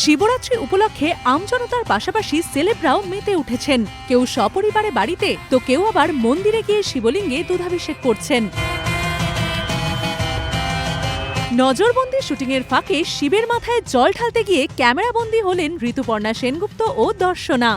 শিবরাত্রি উপলক্ষে আমজনতার পাশাপাশি সেলেবরাও মেতে উঠেছেন। কেউ সপরিবারে বাড়িতে, তো কেউ আবার মন্দিরে গিয়ে শিবলিঙ্গে দুধাভিষেক করছেন। নজরবন্দি শুটিংয়ের ফাঁকে শিবের মাথায় জল ঢালতে গিয়ে ক্যামেরাবন্দি হলেন ঋতুপর্ণা সেনগুপ্ত ও দর্শনা।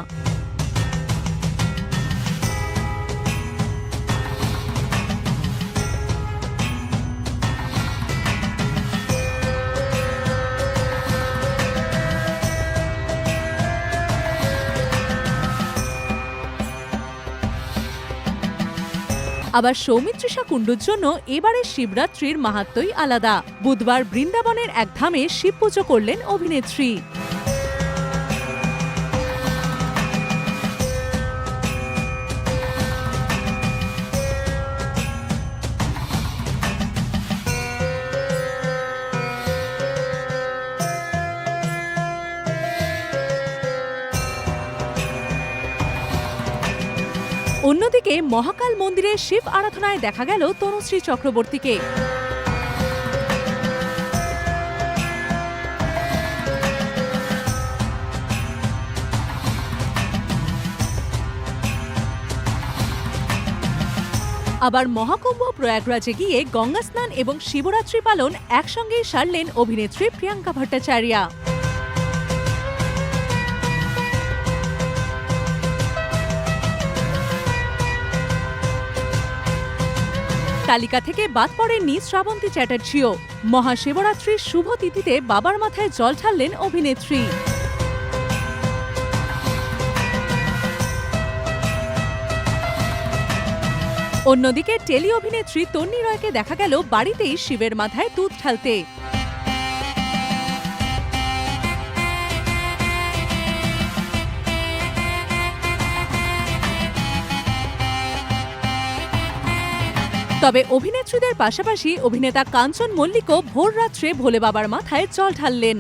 আবার সৌমিত্রিষা কুণ্ডুর জন্য এবারের শিবরাত্রির মাহাত্মই আলাদা। বুধবার বৃন্দাবনের এক ধামে শিব পুজো করলেন অভিনেত্রী। অন্যদিকে মহাকাল মন্দিরে শিব আরাধনায় দেখা গেল তনুশ্রী চক্রবর্তীকে। আবার মহাকুম্ভ প্রয়াগরাজে গিয়ে গঙ্গা স্নান এবং শিবরাত্রি পালন একসঙ্গেই সারলেন অভিনেত্রী প্রিয়াঙ্কা ভট্টাচার্যা। তালিকা থেকে বাদ পড়েননি শ্রাবন্তী চ্যাটার্জিও। মহাশিবরাত্রির শুভ তিথিতে বাবার মাথায় জল ঢাললেন অভিনেত্রী। অন্যদিকে টেলি অভিনেত্রী তন্নি রয়কে দেখা গেল বাড়িতেই শিবের মাথায় দুধ ঢালতে। তবে অভিনেত্রীদের পাশাপাশি অভিনেতা কাঞ্চন মল্লিকও ভোর রাত্রে ভোলে বাবার মাথায় জল ঢাললেন।